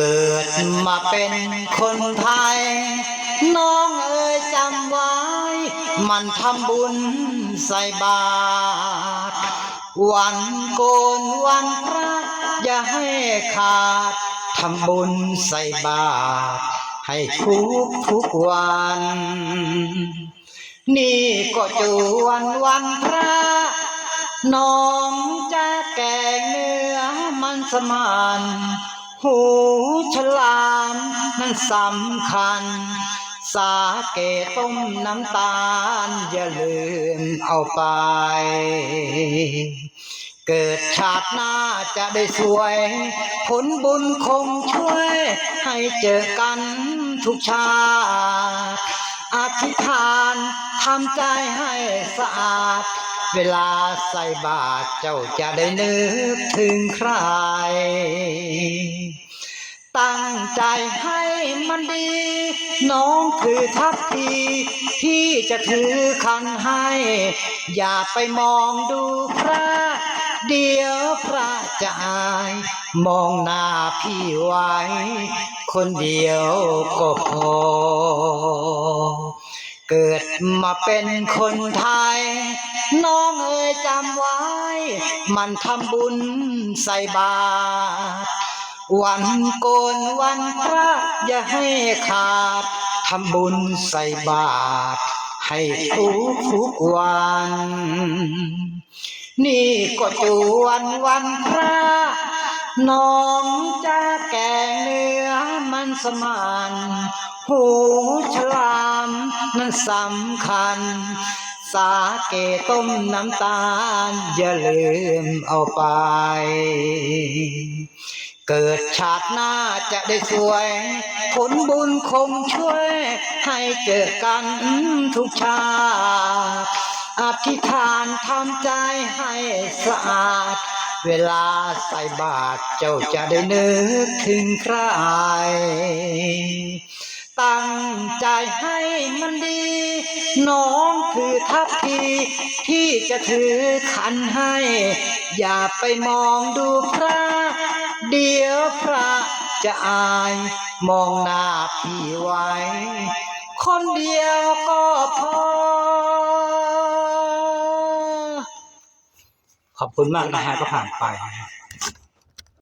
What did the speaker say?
เกิดมาเป็นคนไทย น้องเอ๋ยจำไว้ มันทำบุญใส่บาตรวันโกนวันพระอย่าให้ขาดทำบุญใส่บาตรให้ทุกทุกวัน นี่ก็จวนวันพระน้องจะแกงเนื้อมันสมาน หูฉลามนั้นสำคัญ สาเกต้มน้ำตาล อย่าลืมเอาไป เกิดชาติหน้าจะได้สวย ผลบุญคงช่วย ให้เจอกันทุกชาติอธิษฐานทำใจให้สะอาด เวลาใส่บาตรเจ้าจะได้นึกถึงใคร ตั้งใจให้มันดี น้องคือทัพพีพี่จะถือคันให้ อย่าไปมองดูพระ เดี๋ยวพระจะอาย มองหน้าพี่ไว้ คนเดียวก็พอ เกิดมาเป็นคนไทย น้องเอ๋ยจำไว้ มันทำบุญใส่บาตรวันโกนวันพระอย่าให้ขาดทำบุญใส่บาตรให้ทุกทุกวัน นี่ก็จวนวันพระ น้องจะแกงเนื้อมันสมานหูฉลามนั้นสำคัญ สาเกต้มน้ำตาล อย่าลืมเอาไป เกิดชาติหน้าจะได้สวย ผลบุญคงช่วย ให้เจอกันทุกชาติอธิษฐานทำใจให้สะอาด เวลาใส่บาตรเจ้าจะได้นึกถึงใคร ตั้งใจให้มันดี น้องคือทัพพีที่จะถือขันให้ อย่าไปมองดูพระ เดี๋ยวพระจะอายมองหน้าพี่ไว้ คนเดียวก็พอ ขอบคุณมากนะฮะก็ผ่านไป